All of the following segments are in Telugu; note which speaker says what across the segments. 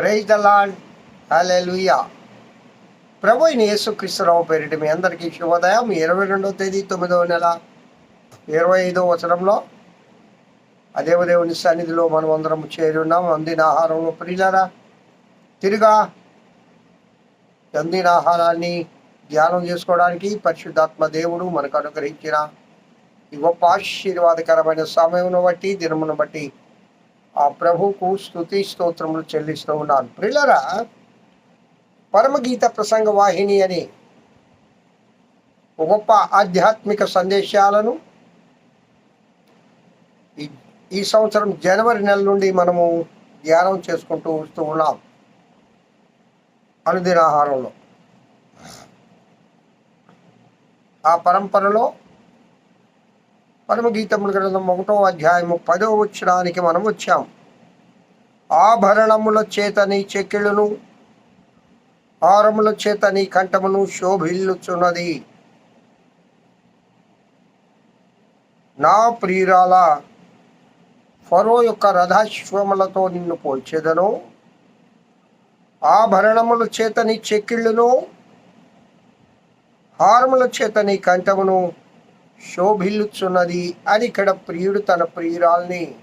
Speaker 1: ప్రైజ్ ద లాడ్ హల్లెలూయా ప్రభు అయిన యేసుక్రీస్తురావు పేరిట మీ అందరికీ శుభోదయం. ఇరవై రెండవ తేదీ తొమ్మిదవ నెల. ఇరవై ఐదవ వచనంలో అదేవదేవుని సన్నిధిలో మనం అందరం చేరి ఉన్నాం. అందిన ఆహారంలో ప్రియులరా తిరుగా అందిన ఆహారాన్ని ధ్యానం చేసుకోవడానికి పరిశుద్ధాత్మ దేవుడు మనకు అనుగ్రహించిన ఈ గొప్ప ఆశీర్వాదకరమైన సమయమును బట్టి దినమును బట్టి ఆ ప్రభువుకు స్థుతి స్తోత్రములు చెల్లిస్తూ ఉన్నాను. ప్రిలరా పరమగీత ప్రసంగ వాహిని అని గొప్ప ఆధ్యాత్మిక సందేశాలను ఈ సంవత్సరం జనవరి నెల నుండి మనము ధ్యానం చేసుకుంటూ వస్తూ ఉన్నాం అనుదినాహారంలో. ఆ పరంపరలో పరమగీతముల గ్రంథం ఒకటో అధ్యాయము పదో వచ్చడానికి మనం వచ్చాం. ఆభరణముల చేత నీ చెక్కిళ్ళును హారముల చేత నీ కంఠమును శోభిల్లుచున్నది. నా ప్రియురాల ఫరో యొక్క రథాశ్వములతో నిన్ను పోల్చెదను ఆభరణముల చేత నీ చెక్కిళ్ళును హారముల చేత నీ కంఠమును శోభిల్లుచున్నది. అని ఇక్కడ ప్రియుడు తన ప్రియురాల్ని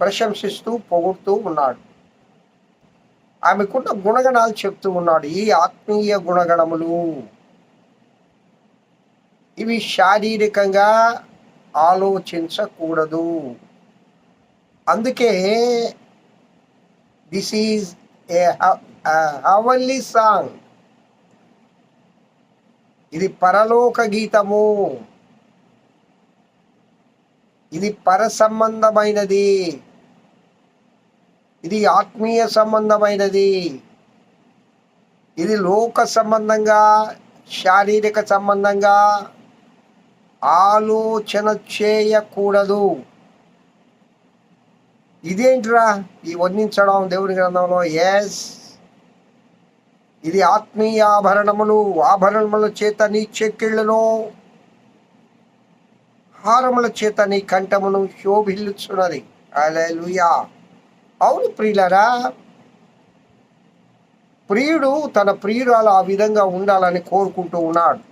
Speaker 1: ప్రశంసిస్తూ పొగుడుతూ ఉన్నాడు. ఆమెకున్న గుణగణాలు చెప్తూ ఉన్నాడు. ఈ ఆత్మీయ గుణగణములు. ఇవి శారీరకంగా ఆలోచించకూడదు. అందుకే this is a heavenly song ఇది పరలోక గీతము. ఇది పర సంబంధమైనది ఇది ఆత్మీయ సంబంధమైనది. ఇది లోక సంబంధంగా శారీరక సంబంధంగా ఆలోచన చేయకూడదు. ఇదేంటిరా? ఈ వర్ణించడం దేవుని గ్రంథంలో. ఎస్ ఇది ఆత్మీయ ఆభరణములు ఆభరణముల చేత నీ చెక్కిళ్ళను. హారముల చేత నీ కంఠమును శోభిల్లుచున్నది. అలెలుయా అవును ప్రియులరా ప్రియుడు తన ప్రియురాలు ఆ విధంగా ఉండాలని కోరుకుంటూ ఉన్నాడు.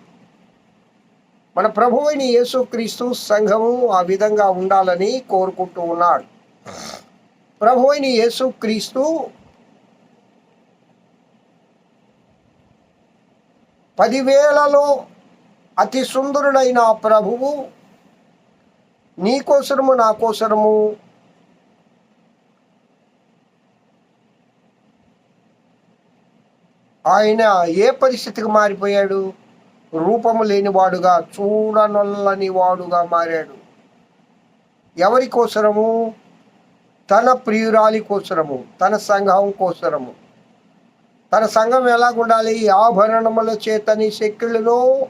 Speaker 1: మన ప్రభు అయిన యేసుక్రీస్తు సంఘము ఆ విధంగా ఉండాలని కోరుకుంటూ ఉన్నాడు. ప్రభు అయిన యేసుక్రీస్తు పదివేలలో అతి సుందరుడైన ప్రభువు నీ కోసరము నా కోసరము ఆయన ఏ పరిస్థితికి మారిపోయాడు? రూపము లేనివాడుగా చూడనొల్లని వాడుగా మారాడు. ఎవరి కోసరము? తన ప్రియురాలి కోసరము తన సంఘం కోసరము. తన సంఘం ఎలాగుండాలి? ఆభరణముల చేతని శక్తులను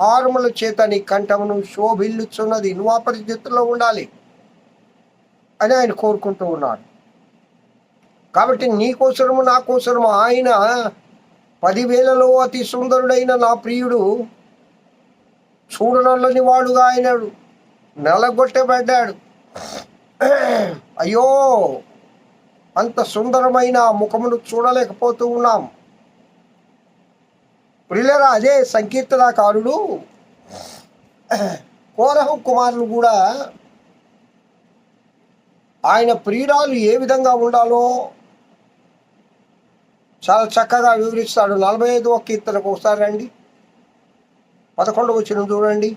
Speaker 1: హారముల చేతని కంఠమును శోభిల్లుచున్నది నువ్వు ఆ పరిస్థితుల్లో ఉండాలి అని ఆయన కోరుకుంటూ ఉన్నాడు. కాబట్టి నీ కోసరము నా కోసరము. ఆయన పదివేలలో అతి సుందరుడైన నా ప్రియుడు చూడనల్లని వాడుగా ఆయనడు నెలగొట్టబడ్డాడు. అయ్యో! అంత సుందరమైన ముఖమును చూడలేకపోతూ ఉన్నాం. ప్రియులరా అదే సంకీర్తనాకారుడు కోరహం కుమారులు కూడా ఆయన ప్రియురాలు ఏ విధంగా ఉండాలో చాలా చక్కగా వివరిస్తాడు. నలభై ఐదవ కీర్తనకు ఒకసారి రండి. పదకొండవ వచ్చిన చూడండి.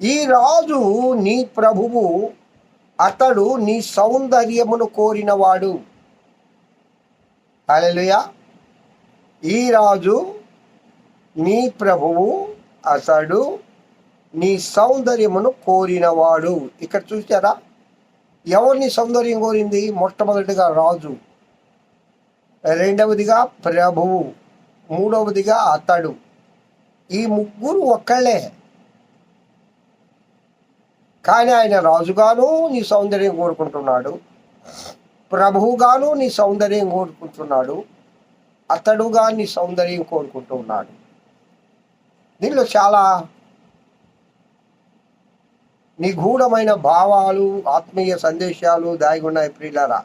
Speaker 1: ఈ రాజు నీ ప్రభువు అతడు నీ సౌందర్యమును కోరినవాడు. అలెలుయా ఈ రాజు నీ ప్రభువు అతడు నీ సౌందర్యమును కోరినవాడు. ఇక్కడ చూసారా ఎవరిని సౌందర్యం కోరింది? మొట్టమొదటిగా రాజు. రెండవదిగా ప్రభువు. మూడవదిగా అతడు. ఈ ముగ్గురు ఒక్కళ్ళే. కానీ ఆయన రాజుగాను నీ సౌందర్యం కోరుకుంటున్నాడు. ప్రభువుగాను నీ సౌందర్యం కోరుకుంటున్నాడు. అతడుగా నీ సౌందర్యం కోరుకుంటూ ఉన్నాడు దీనిలో చాలా నిగూఢమైన భావాలు ఆత్మీయ సందేశాలు దాగున్నాయి ప్రియులరా.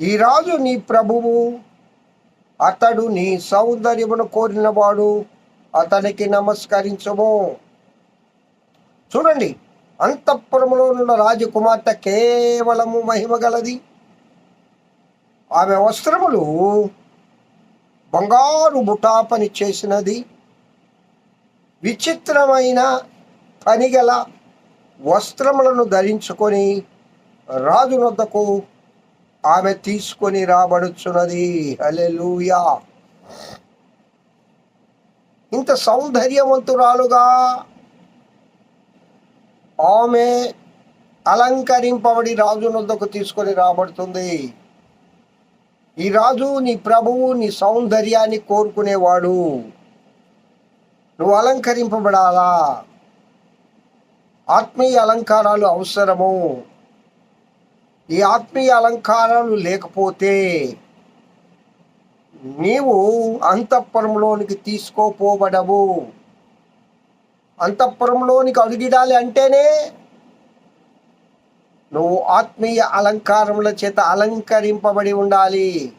Speaker 1: ఈ రాజు నీ ప్రభువు అతడు నీ సౌందర్యమును కోరినవాడు. అతనికి నమస్కరించము. చూడండి అంతఃపురములో ఉన్న రాజకుమార్తె కేవలము మహిమ గలది. ఆమె వస్త్రములు బంగారు బుటా పని చేసినది. విచిత్రమైన పనిగల వస్త్రములను ధరించుకొని రాజు వద్దకు ఆమె తీసుకొని రాబడుచున్నది. హల్లెలూయా. ఇంత సౌందర్యవంతురాలుగా ఆమె అలంకరింపబడి రాజునొద్దకు తీసుకొని రాబడుతుంది. ఈ రాజు నీ ప్రభువు నీ సౌందర్యాన్ని కోరుకునేవాడు. నువ్వు అలంకరింపబడాలా? ఆత్మీయ అలంకారాలు అవసరము. ఈ ఆత్మీయ అలంకారాలు లేకపోతే నీవు అంతఃపురంలోనికి తీసుకోపోబడవు. అంతఃపురంలోనికి అడుగిడాలి అంటేనే నువ్వు ఆత్మీయ అలంకారముల చేత అలంకరింపబడి ఉండాలి.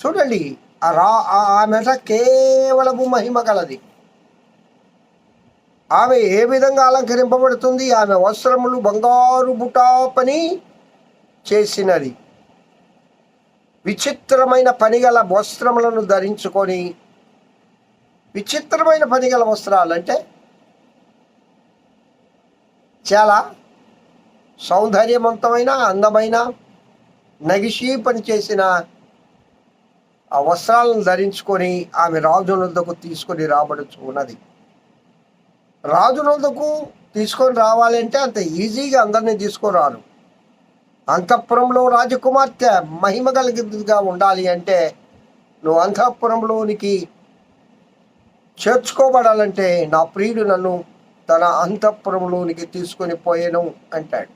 Speaker 1: చూడండి రా ఆమెట కేవలము మహిమ కలది ఆమె ఏ విధంగా అలంకరింపబడుతుంది? ఆమె వస్త్రములు బంగారు బుటా పని చేసినది. విచిత్రమైన పనిగల వస్త్రములను ధరించుకొని విచిత్రమైన పనిగల వస్త్రాలు అంటే చాలా సౌందర్యవంతమైన అందమైన నగిషి పని చేసిన ఆ వస్త్రాలను ధరించుకొని ఆమె రాజునందుకు తీసుకొని రాబడుచు ఉన్నది. రాజునందుకు తీసుకొని రావాలంటే అంత ఈజీగా అందరినీ తీసుకురారు అంతఃపురంలో రాజకుమార్తె మహిమ కలిగిగా ఉండాలి అంటే నువ్వు అంతఃపురంలోనికి చేర్చుకోబడాలంటే నా ప్రియుడు నన్ను తన అంతఃపురంలోనికి తీసుకొని పోయాను అంటాడు.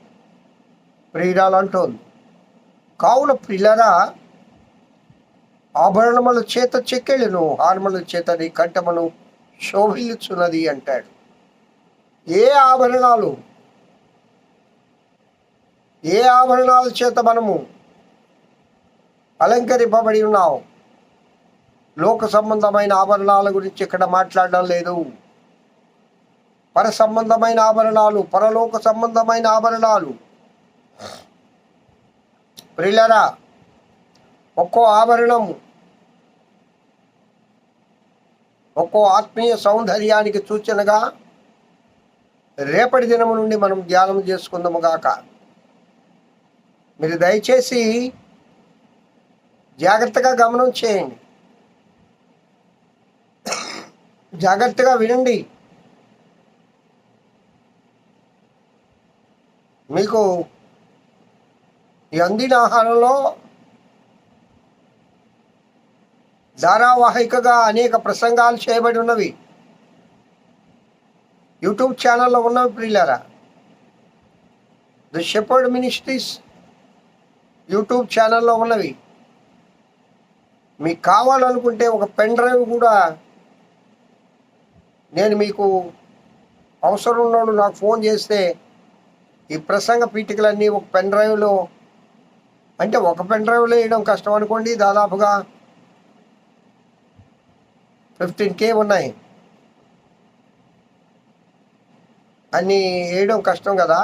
Speaker 1: ప్రియురాలంటోంది. కావున ప్రియులరా ఆభరణముల చేత చెక్కెళ్ళను హార్మల చేత నీ కంఠమును శోభిల్చున్నది అంటాడు. ఏ ఆభరణాలు ఏ ఆభరణాల చేత మనము అలంకరింపబడి ఉన్నాం లోక సంబంధమైన ఆభరణాల గురించి ఇక్కడ మాట్లాడడం లేదు. పర సంబంధమైన ఆభరణాలు పరలోక సంబంధమైన ఆభరణాలు. ప్రిల్లరా ఒక్కో ఆభరణం ఒక్కో ఆత్మీయ సౌందర్యానికి సూచనగా రేపటి దినము నుండి మనం ధ్యానం చేసుకుందాము గాక. మీరు దయచేసి జాగ్రత్తగా గమనం చేయండి. జాగ్రత్తగా వినండి. మీకు ఈ అందిన ఆహారంలో ధారావాహికగా అనేక ప్రసంగాలు చేయబడి ఉన్నవి. యూట్యూబ్ ఛానల్లో ఉన్నవి ప్రియులారా. ది షెపర్డ్ మినిస్ట్రీస్ యూట్యూబ్ ఛానల్లో ఉన్నవి. మీకు కావాలనుకుంటే ఒక పెన్ డ్రైవ్ కూడా నేను మీకు అవసరం ఉన్నోడు నాకు ఫోన్ చేస్తే ఈ ప్రసంగ పీఠికలన్నీ ఒక పెన్ డ్రైవ్లో అంటే ఒక పెన్ డ్రైవ్లో వేయడం కష్టం అనుకోండి దాదాపుగా ఫిఫ్టీన్ కే ఉన్నాయి. అన్నీ వేయడం కష్టం కదా.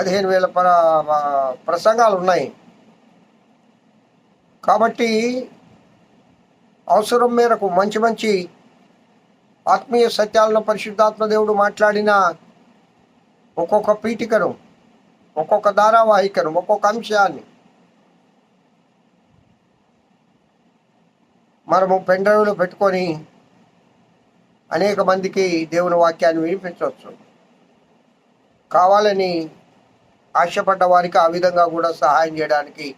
Speaker 1: పదిహేను వేల ప్ర ప్రసంగాలు ఉన్నాయి. కాబట్టి అవసరం మేరకు మంచి మంచి ఆత్మీయ సత్యాలను పరిశుద్ధాత్మ దేవుడు మాట్లాడిన ఒక్కొక్క పీఠికను ఒక్కొక్క ధారావాహికను ఒక్కొక్క అంశాన్ని మనము పెండ్రైవ్లో పెట్టుకొని అనేక మందికి దేవుని వాక్యాన్ని వినిపించవచ్చు. కావాలని ఆశపడ్డ వారికి ఆ విధంగా కూడా సహాయం చేయడానికి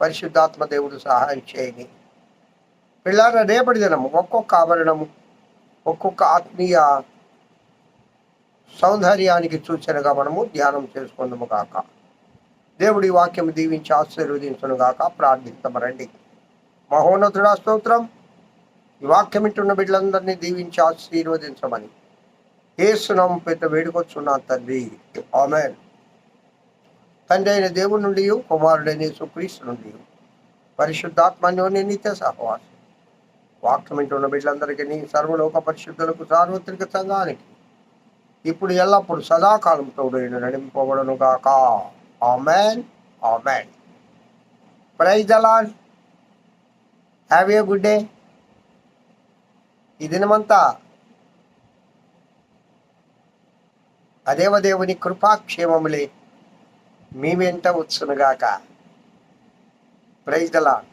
Speaker 1: పరిశుద్ధాత్మ దేవుడు సహాయం చేయని. పిల్లల రేపటి దినము ఒక్కొక్క ఆభరణము ఒక్కొక్క ఆత్మీయ సౌందర్యానికి సూచనగా మనము ధ్యానం చేసుకుందాము కాక దేవుడి వాక్యం దీవించి ఆశీర్వదించును గాక. ప్రార్థిస్తామరండి మహోన్నతుడా స్తోత్రం. ఈ వాక్యం ఇంటున్న బిడ్డలందరినీ దీవించి ఆశీర్వదించమని. ఏసునం పెద్ద వేడుకొచ్చున్నా తండ్రి. ఆమెన్. తండ్రి అయిన దేవుడి నుండి కుమారుడైన సుక్రీస్తు నుండి పరిశుద్ధాత్మన్యోని నిత్య సహవాసం. వాక్యం వింటున్న బిడ్డలందరికీ సర్వలోక పరిశుద్ధులకు సార్వత్రిక సంఘానికి ఇప్పుడు ఎల్లప్పుడు సదాకాలం తోడైన నడిపింపబడను గాక. Amen. Amen. Praise the Lord have a good day. ఈ దినమంతా అదేవదేవుని కృపాక్షేమములే మీ వెంట వచ్చునుగాక. Praise the Lord